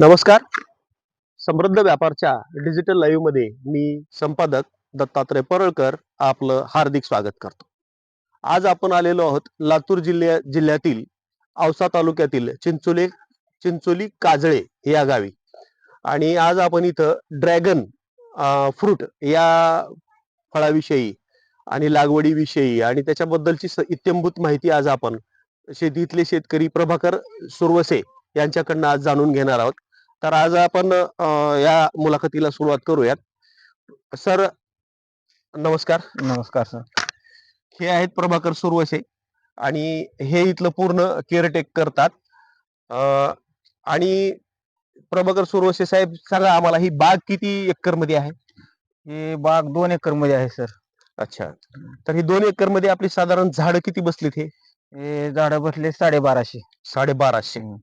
नमस्कार. समृद्ध व्यापारच्या डिजिटल लाईव्हमध्ये मी संपादक दत्तात्रय परळकर आपलं हार्दिक स्वागत करतो. आज आपण आलेलो आहोत लातूर जिल्ह्या जिल्ह्यातील औसा तालुक्यातील चिंचोली चिंचोली काजळे या गावी. आणि आज आपण इथं ड्रॅगन फ्रूट या फळाविषयी आणि लागवडीविषयी आणि त्याच्याबद्दलची इत्यंभूत माहिती आज आपण शेतीतले शेतकरी प्रभाकर सुरवसे यांच्याकडनं आज जाणून घेणार आहोत. तर आज आपण या मुलाखतीला सुरुवात करूयात. सर नमस्कार. नमस्कार सर. हे आहेत प्रभाकर सुरवसे आणि हे इथलं पूर्ण केअरटेक करतात. आणि प्रभाकर सुरवसे साहेब सांगा आम्हाला ही बाग किती एकरमध्ये आहे? ही बाग दोन एकरमध्ये आहे सर. अच्छा. तर ही दोन एकरमध्ये आपली साधारण झाडं किती बसलीत हे झाड बसले साडेबाराशे. साडेबाराशे. हम्म.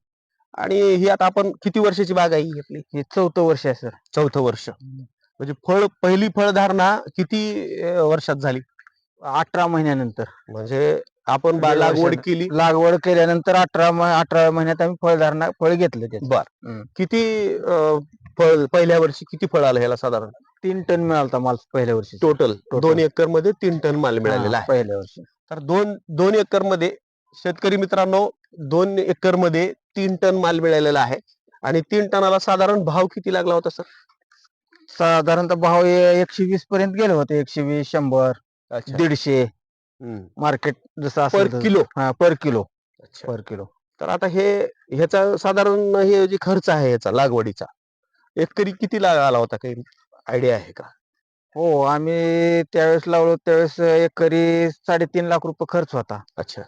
आणि ही आता आपण किती वर्षाची बाग आहे ही आपली हे चौथं वर्ष आहे सर. चौथं वर्ष. म्हणजे फळ पहिली फळधारणा किती अं, वर्षात झाली? अठरा महिन्यानंतर. म्हणजे आपण बा- दीड लागवड वर्षानं. केली. लागवड केल्यानंतर अठरा अठरा महिन्यात आम्ही फळधारणा फळ घेतलं त्याचं. बर. हम्म. किती अं, फळ पहिल्या वर्षी किती फळ आलं ह्याला साधारण? तीन टन मिळालता माल पहिल्या वर्षी. टोटल. दोन एकरमध्ये तीन टन माल मिळालेला आहे. पहिल्या वर्षी. तर दोन दोन एकरमध्ये शेतकरी मित्रांनो दोन एकरमध्ये तीन टन माल मिळालेला आहे. आणि तीन टनाला साधारण भाव किती लागला होता सर? साधारणतः भाव एकशे वीस पर्यंत गेले होते. एकशे वीस शंभर दीडशे मार्केट जसं पर किलो? हा पर किलो. Per kilo. तर आता हे ह्याचा साधारण हे जे खर्च आहे ह्याचा लागवडीचा एकरी किती लाग आला होता? काही आयडिया आहे का? हो आम्ही त्यावेळेस लावलो त्यावेळेस एकरी साडेतीन लाख रुपये खर्च होता. अच्छा.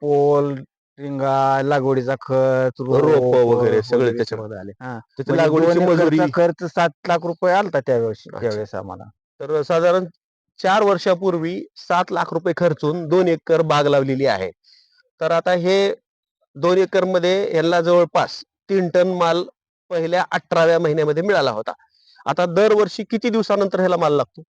पोल रिंगा लागवडीचा खर्च रोप वगैरे सगळे त्याच्यामध्ये आले हा. म्हणजे लागवडीची मजुरी खर्च सात लाख रुपये आलता त्यावेळेस अच्छा. त्यावेळेस आम्हाला तर साधारण चार वर्षापूर्वी सात लाख रुपये खर्चून दोन एकर बाग लावलेली आहे तर आता हे दोन एकरमध्ये यांना जवळपास तीन टन माल पहिल्या अठराव्या महिन्यामध्ये मिळाला होता आता दरवर्षी किती दिवसानंतर ह्याला माल लागतो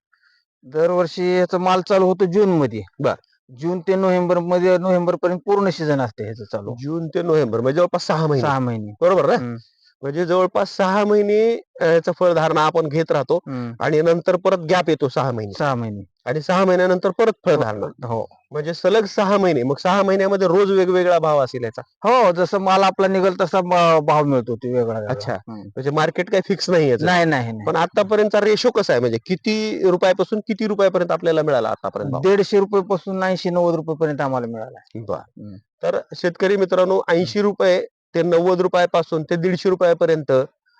दरवर्षी याचा माल चालू होतो जून मध्ये बर. जून ते नोव्हेंबरमध्ये नोव्हेंबर पर्यंत पूर्ण सीझन असते ह्याचं चालू. जून ते नोव्हेंबर म्हणजे जवळपास सहा महिने. सहा महिने. बरोबर ना? हम्म. म्हणजे जवळपास सहा महिने याचं फळधारणा आपण घेत राहतो. आणि नंतर परत गॅप येतो सहा महिने. सहा महिने. आणि सहा महिन्यानंतर परत फळधारणा. हो म्हणजे सलग सहा महिने. मग सहा महिन्यामध्ये रोज वेगवेगळा भाव असेल याचा. हो जसं माल आपला निघल तसा भाव मिळतो ते वेगळा. अच्छा. म्हणजे मार्केट काही फिक्स नाही नाही नाही पण आतापर्यंतचा रेशो कसा आहे? म्हणजे किती रुपयापासून किती रुपयापर्यंत आपल्याला मिळाला आतापर्यंत? दीडशे रुपये पासून ऐंशी नव्वद रुपये पर्यंत आम्हाला मिळाला. तर शेतकरी मित्रांनो ऐंशी रुपये ते नव्वद रुपयापासून ते दीडशे रुपयापर्यंत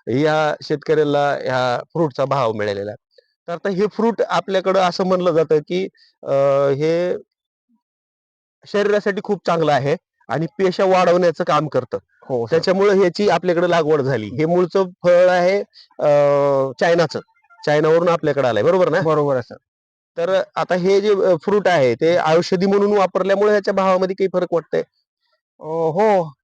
या शेतकऱ्याला ह्या फ्रूटचा भाव मिळालेला आहे. तर आता हे फ्रूट आपल्याकडं असं म्हणलं जातं की अं, हे शरीरासाठी खूप चांगलं आहे आणि पेशा वाढवण्याचं काम करतं. हो सर. त्याच्यामुळे ह्याची आपल्याकडे लागवड झाली. हे मूळचं फळ आहे अं, चायनाचं. चायनावरून आपल्याकडे आलंय. बरोबर ना? बरोबर आहे सर. तर आता हे जे फ्रूट आहे ते औषधी म्हणून वापरल्यामुळे ह्याच्या भावामध्ये काही फरक वाटतंय? हो.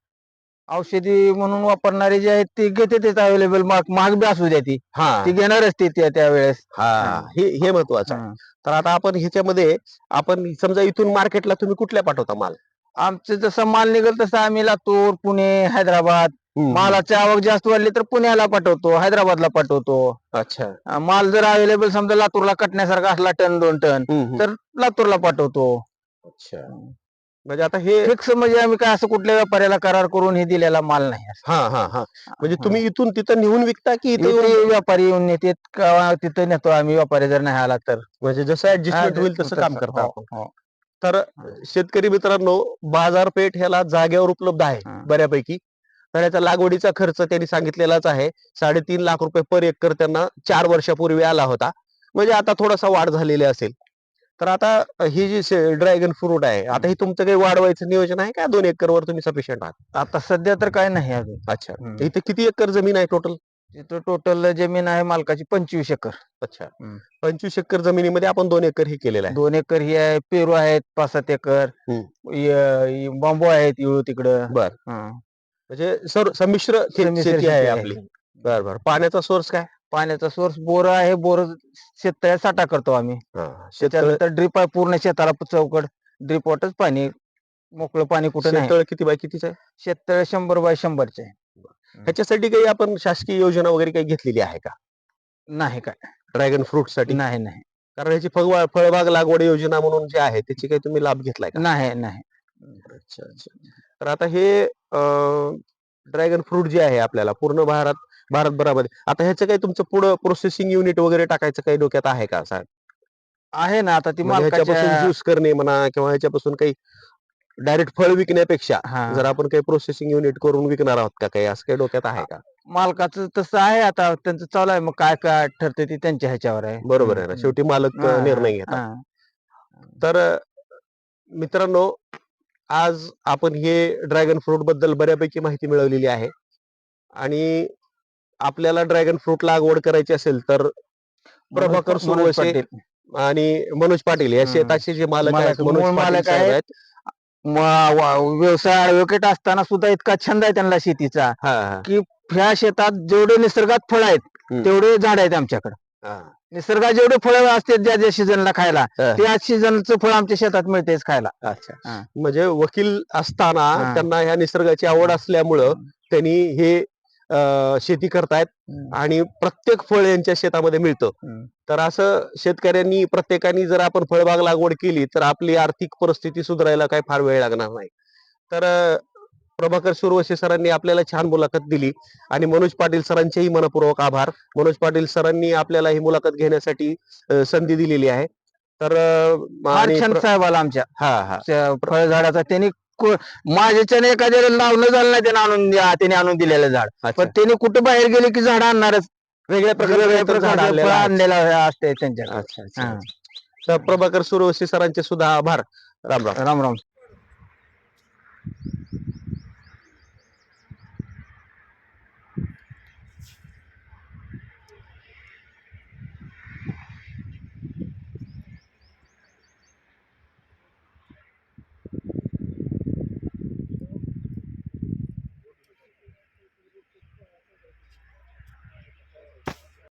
औषधी म्हणून वापरणारे जे आहेत ते घेते तेच अवेलेबल महाग बी असू द्या ती. हा. ती घेणारच ते त्या- त्यावेळेस. हा. हे. हे महत्वाचं आहे. हं. तर आता आपण ह्याच्यामध्ये आपण समजा इथून मार्केटला तुम्ही कुठल्या पाठवता माल? आमचं जसं माल निघेल तसं आम्ही लातूर पुणे हैदराबाद. मालाची आवक जास्त वाढली तर पुण्याला पाठवतो हैदराबादला पाठवतो. अच्छा. अं, माल जर अवेलेबल समजा लातूरला कटण्यासारखा असला टन दोन टन हम्म, हम्म. तर लातूरला पाठवतो. अच्छा. म्हणजे आता हे फिक्स म्हणजे आम्ही काय असं कुठल्या व्यापाऱ्याला करार करून हे दिलेला माल नाही असं. हा हा हा. म्हणजे तुम्ही इथून तिथं नेऊन विकता की इथं व्यापारी येऊन नेतेत का तिथं नेतो आम्ही व्यापारी जर नाही आला तर. म्हणजे जसं ऍडजस्टमेंट होईल तसं काम करता हो, आपण. हो. तर शेतकरी मित्रांनो बाजारपेठ ह्याला जागेवर उपलब्ध आहे हा. बऱ्यापैकी. तर याचा लागवडीचा खर्च त्यांनी सांगितलेलाच आहे. साडेतीन लाख रुपये पर एकर त्यांना चार वर्षापूर्वी आला होता. म्हणजे आता थोडासा वाढ झालेली असेल. तर आता ही जी ड्रॅगन फ्रूट आहे आता ही तुमचं काही वाढवायचं नियोजन आहे का? दोन एकर वर तुम्ही सफिशियंट आहात? आता सध्या तर काय नाही अजून. अच्छा. हम्म. इथे किती एकर जमीन आहे टोटल तिथं टोटल जमीन आहे मालकाची पंचवीस एकर. अच्छा. हम्म. पंचवीस एकर जमिनीमध्ये आपण दोन एकर हे केलेलं आहे. दोन एकर ही आहे पेरू आहेत पाच सात एकर. हम्म. य- य- बांबू आहेत इळू तिकडं. बर. हं. म्हणजे सर्व संमिश्र शेती आहे शेती आहे. आपली. बर बर. पाण्याचा सोर्स काय? पाण्याचा सोर्स बोर आहे बोर शेततळ्यात साठा करतो आम्ही. शेततळ त्याच्यानंतर ड्रीप आहे पूर्ण शेताला चौकड ड्रीप वॉटच पाणी मोकळं पाणी कुठं नाही. शेततळ किती बाय कितीच आहे? शेततळे शंभर बाय शंभरचे आहे. ह्याच्यासाठी काही आपण शासकीय योजना वगैरे काही घेतलेली आहे का? नाही काय. ड्रॅगन फ्रूटसाठी? नाही नाही. कारण ह्याची फळबाग फळबाग लागवड योजना म्हणून जे आहे त्याची काही तुम्ही लाभ घेतलाय का? नाही नाही. अच्छा अच्छा. तर आता हे ड्रॅगन फ्रूट जे आहे आपल्याला पूर्ण भारत भारतभरामध्ये आता ह्याचं काही तुमचं पुढं प्रोसेसिंग युनिट वगैरे टाकायचं काही डोक्यात आहे का साहेब आहे ना आता ती म्हणजे ह्याच्यापासून ज्यूस करणे म्हणा किंवा ह्याच्यापासून काही डायरेक्ट फळ विकण्यापेक्षा हा. जर आपण काही प्रोसेसिंग युनिट करून विकणार आहोत का काही असं काही डोक्यात आहे का? मालकाचं तसं आहे आता त्यांचं चालू आहे मग काय काय ठरते ते त्यांच्या ह्याच्यावर आहे. बरोबर आहे ना शेवटी मालक हा, निर्णय घेतात. हा. तर अं, मित्रांनो आज आपण हे ड्रॅगन फ्रूटबद्दल बऱ्यापैकी माहिती मिळवलेली आहे. आणि आपल्याला ड्रॅगन फ्रूट लागवड करायची असेल तर प्रभाकर सुरवसे. आणि मनोज पाटील या. शेताचे जे मालक आहेत मनोज मालक आहेत. व्यवसाय ऍडव्होकेट असताना सुद्धा इतका छंद आहे त्यांना शेतीचा हा, ह्या शेतात जेवढे निसर्गात फळ आहेत. तेवढे झाड आहेत आमच्याकडे. निसर्गात जेवढे फळं असतात ज्या ज्या सीझनला खायला. त्या सीझनचं फळ आमच्या शेतात मिळतेच खायला अच्छा. म्हणजे वकील असताना. त्यांना ह्या निसर्गाची आवड असल्यामुळं त्यांनी हे शेती करतायत. आणि प्रत्येक फळ यांच्या शेतामध्ये मिळतं. तर असं शेतकऱ्यांनी प्रत्येकाने जर आपण फळबाग लागवड केली तर आपली आर्थिक परिस्थिती सुधारायला काही फार वेळ लागणार नाही. तर प्रभाकर सुरवसे सरांनी आपल्याला छान मुलाखत दिली आणि मनोज पाटील सरांचेही मनपूर्वक आभार. मनोज पाटील सरांनी आपल्याला ही मुलाखत घेण्यासाठी संधी दिलेली आहे. तर छंद प्र- साहेबाला आमच्या. हा हा. फळझाडाचा त्यांनी माझ्याच्याने एखाद्याला लावणं झालं नाही त्याने आणून द्या- त्याने आणून दिलेलं झाड. पण त्याने कुठं बाहेर गेले की झाड आणणारच? वेगळ्या प्रकारचे आणलेलं असते त्यांच्या तर प्रभाकर सुरवसे सरांचे सुद्धा आभार. राम राम. राम राम.